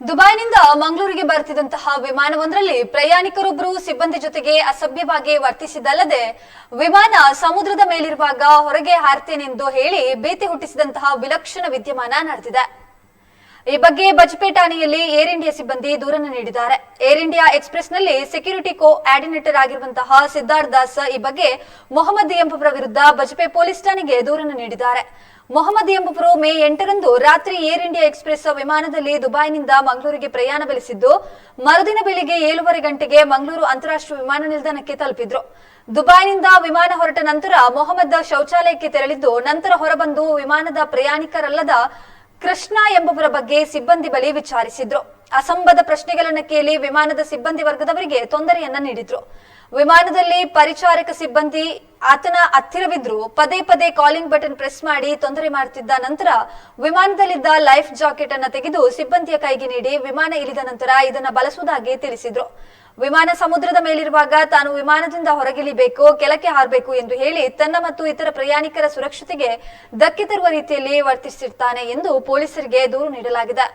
ದುಬೈನಿಂದ ಮಂಗಳೂರಿಗೆ ಬರ್ತಿದ್ದಂತಹ ವಿಮಾನವೊಂದರಲ್ಲಿ ಪ್ರಯಾಣಿಕರೊಬ್ಬರು ಸಿಬ್ಬಂದಿ ಜೊತೆಗೆ ಅಸಭ್ಯವಾಗಿ ವರ್ತಿಸಿದ್ದಲ್ಲದೆ ವಿಮಾನ ಸಮುದ್ರದ ಮೇಲಿರುವಾಗ ಹೊರಗೆ ಹಾರ್ತೇನೆಂದು ಹೇಳಿ ಭೀತಿ ಹುಟ್ಟಿಸಿದಂತಹ ವಿಲಕ್ಷಣ ವಿದ್ಯಮಾನ ನಡೆದಿದೆ. ಈ ಬಗ್ಗೆ ಬಜ್ಪೆ ಠಾಣೆಯಲ್ಲಿ ಏರ್ ಇಂಡಿಯಾ ಸಿಬ್ಬಂದಿ ದೂರನ್ನು ನೀಡಿದ್ದಾರೆ. ಏರ್ ಇಂಡಿಯಾ ಎಕ್ಸ್ಪ್ರೆಸ್ನಲ್ಲಿ ಸೆಕ್ಯೂರಿಟಿ ಕೋ ಆರ್ಡಿನೇಟರ್ ಆಗಿರುವಂತಹ ಸಿದ್ಧಾರ್ಥ್ ದಾಸ್ ಈ ಬಗ್ಗೆ ಮೊಹಮ್ಮದ್ ಎಂಬುವರ ವಿರುದ್ಧ ಬಜ್ಪೆ ಪೊಲೀಸ್ ಠಾಣೆಗೆ ದೂರನ್ನು ನೀಡಿದ್ದಾರೆ. ಮೊಹಮ್ಮದ್ ಎಂಬುವರು ಮೇ ಎಂಟರಂದು ರಾತ್ರಿ ಏರ್ ಇಂಡಿಯಾ ಎಕ್ಸ್ಪ್ರೆಸ್ ವಿಮಾನದಲ್ಲಿ ದುಬೈನಿಂದ ಮಂಗಳೂರಿಗೆ ಪ್ರಯಾಣ ಬೆಳೆಸಿದ್ದು, ಮರುದಿನ ಬೆಳಿಗ್ಗೆ ಏಳುವರೆ ಗಂಟೆಗೆ ಮಂಗಳೂರು ಅಂತಾರಾಷ್ಟ್ರೀಯ ವಿಮಾನ ನಿಲ್ದಾಣಕ್ಕೆ ತಲುಪಿದ್ರು. ದುಬೈನಿಂದ ವಿಮಾನ ಹೊರಟ ನಂತರ ಮೊಹಮ್ಮದ್ ಶೌಚಾಲಯಕ್ಕೆ ತೆರಳಿದ್ದು, ನಂತರ ಹೊರಬಂದು ವಿಮಾನದ ಪ್ರಯಾಣಿಕರಲ್ಲದ ಕೃಷ್ಣ ಎಂಬುವರ ಬಗ್ಗೆ ಸಿಬ್ಬಂದಿ ಬಳಿ ವಿಚಾರಿಸಿದ್ರು. ಅಸಂಬದ ಪ್ರಶ್ನೆಗಳನ್ನು ಕೇಳಿ ವಿಮಾನದ ಸಿಬ್ಬಂದಿ ವರ್ಗದವರಿಗೆ ತೊಂದರೆಯನ್ನ ನೀಡಿದ್ರು. ವಿಮಾನದಲ್ಲಿ ಪರಿಚಾರಕ ಸಿಬ್ಬಂದಿ ಆತನ ಹತ್ತಿರವಿದ್ರು. ಪದೇ ಪದೇ ಕಾಲಿಂಗ್ ಬಟನ್ ಪ್ರೆಸ್ ಮಾಡಿ ತೊಂದರೆ ಮಾಡುತ್ತಿದ್ದ ನಂತರ ವಿಮಾನದಲ್ಲಿದ್ದ ಲೈಫ್ ಜಾಕೆಟ್ ಅನ್ನು ತೆಗೆದು ಸಿಬ್ಬಂದಿಯ ಕೈಗೆ ನೀಡಿ ವಿಮಾನ ಇಳಿದ ನಂತರ ಇದನ್ನ ಬಳಸುವುದಾಗಿ ತಿಳಿಸಿದ್ರು. ವಿಮಾನ ಸಮುದ್ರದ ಮೇಲಿರುವಾಗ ತಾನು ವಿಮಾನದಿಂದ ಹೊರಗಿಳಿಬೇಕು, ಕೆಳಕ್ಕೆ ಹಾರಬೇಕು ಎಂದು ಹೇಳಿ ತನ್ನ ಮತ್ತು ಇತರ ಪ್ರಯಾಣಿಕರ ಸುರಕ್ಷತೆಗೆ ಧಕ್ಕೆ ತರುವ ರೀತಿಯಲ್ಲಿ ವರ್ತಿಸಿರ್ತಾನೆ ಎಂದು ಪೊಲೀಸರಿಗೆ ದೂರು ನೀಡಲಾಗಿದೆ.